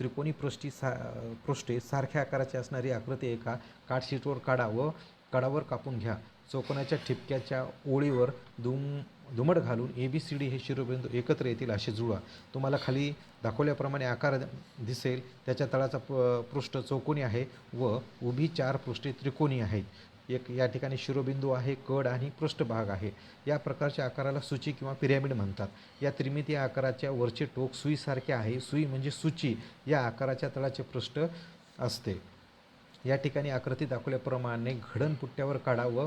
त्रिकोणी पृष्ठी सा पृष्ठे सारख्या आकाराची असणारी आकृती एका कार्डशीटवर काढा व कडावर कापून घ्या. चौकोनाच्या ठिपक्याच्या ओळीवर दुम दुमड घालून ए बी सी डी हे शिरोबिंदू एकत्र येतील असे जुळवा. तुम्हाला खाली दाखवल्याप्रमाणे आकार दिसेल. त्याच्या तळाचा प पृष्ठ चौकोनी आहे व उभी चार पृष्ठे त्रिकोणी आहेत. एक या ठिकाणी शिरोबिंदू आहे कड आणि पृष्ठभाग आहे. या प्रकारच्या आकाराला सूची किंवा पिरॅमिड म्हणतात. या त्रिमितीय आकाराच्या वरचे टोक सुईसारखे आहे. सुई म्हणजे सूची. या आकाराच्या तळाचे पृष्ठ असते. या ठिकाणी आकृती दाखवल्याप्रमाणे घडणपुट्ट्यावर काढा व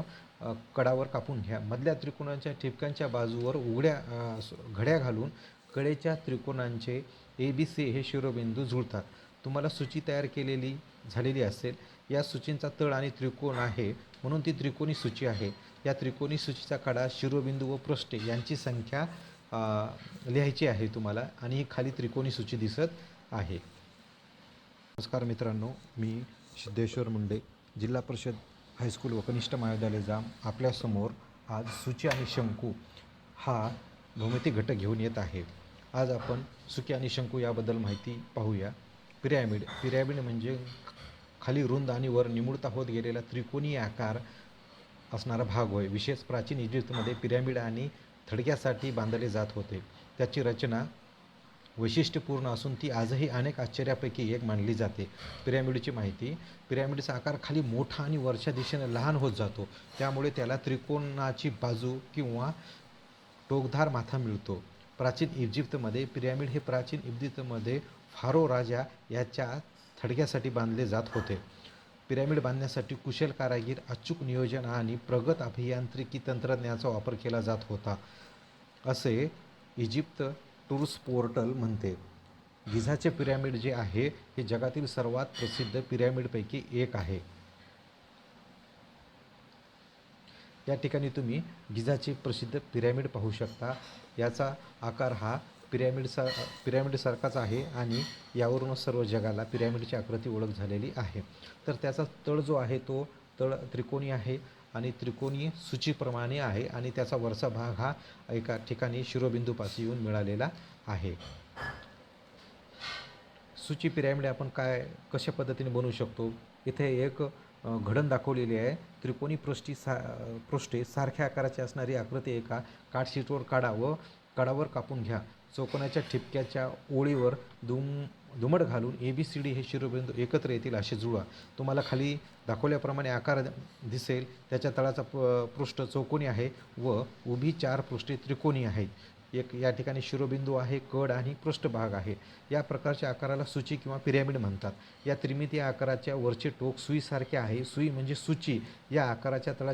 कडावर कापून घ्या. मधल्या त्रिकोणांच्या ठिपक्यांच्या बाजूवर उघड्या घड्या घालून कडेच्या त्रिकोणांचे ए बी सी हे शिरोबिंदू जुळतात. तुम्हाला सूची तयार केलेली झालेली असेल. या सूचींचा तळ आणि त्रिकोण आहे. म्हणून ती त्रिकोणी सूची आहे. या त्रिकोणी सूचीचा कडा शिरोबिंदू व पृष्ठे यांची संख्या लिहायची आहे तुम्हाला. आणि ही खाली त्रिकोणी सूची दिसत आहे. नमस्कार मित्रांनो मी सिद्धेश्वर मुंडे जिल्हा परिषद हायस्कूल व कनिष्ठ महाविद्यालय जाम. आपल्यासमोर आज सूची आणि शंकू हा भौमितिक घटक घेऊन येत आहे. आज आपण सुकी आणि शंकू याबद्दल माहिती पाहूया. पिरॅमिड. पिरॅमिड म्हणजे खाली रुंद आणि वर निमुळता होत गेलेला त्रिकोणी आकार असणारा भाग होय. विशेष प्राचीन इजिप्तमध्ये पिरॅमिड आणि थडक्यासाठी बांधले जात होते. त्याची रचना वैशिष्ट्यपूर्ण असून ती आजही अनेक आश्चर्यापैकी एक मानली जाते. पिरॅमिडची माहिती. पिरॅमिडचा आकार खाली मोठा आणि वरच्या दिशेने लहान होत जातो. त्यामुळे त्याला त्रिकोणाची बाजू किंवा टोकधार माथा मिळतो. प्राचीन इजिप्तमध्ये पिरॅमिड हे प्राचीन इजिप्तमध्ये फारो राजा याच्या थडग्यासाठी बांधले जात होते. पिरॅमिड बांधण्यासाठी कुशल कारागीर अचूक नियोजन आणि प्रगत अभियांत्रिकी तंत्रज्ञानाचा वापर केला जात होता असे इजिप्त टूर्स पोर्टल म्हणते. गिझाचे पिरॅमिड जे आहे हे जगातील सर्वात प्रसिद्ध पिरॅमिडपैकी एक आहे. या ठिकाणी तुम्ही गिझाचे प्रसिद्ध पिरॅमिड पाहू शकता. याचा आकार हा पिरॅमिडसा पिरॅमिडसारखाच आहे आणि यावरूनच सर्व जगाला पिरॅमिडची आकृती ओळख झालेली आहे. तर त्याचा तळ जो आहे तो तळ त्रिकोणी आहे आणि त्रिकोणी सूचीप्रमाणे आहे आणि त्याचा वरचा भाग हा एका ठिकाणी शिरोबिंदूपास येऊन मिळालेला आहे. सूची पिरॅमिड आपण काय कशा पद्धतीने बनवू शकतो? इथे एक घडण दाखवलेली आहे. त्रिकोणी पृष्ठी सा पृष्ठे सारख्या आकाराची असणारी आकृती एका कार्डशीटवर काढा व कडावर कापून घ्या. चौकोनाच्या ठिपक्याच्या ओळीवर दुम दुमट घालून ए बी सी डी हे शिरोबिंदू एकत्र येतील असे जुळवा. तुम्हाला खाली दाखवल्याप्रमाणे आकार दिसेल. त्याच्या तळाचा प पृष्ठ चौकोनी आहे व उभी चार पृष्ठे त्रिकोणी आहेत. एक या ठिकाणी शिरोबिंदू आहे कड आणि पृष्ठभाग आहे. या प्रकारच्या आकाराला सूची किंवा पिरॅमिड म्हणतात. या त्रिमितीय आकाराच्या वरचे टोक सुईसारखे आहे. सुई म्हणजे सूची. या आकाराच्या तळा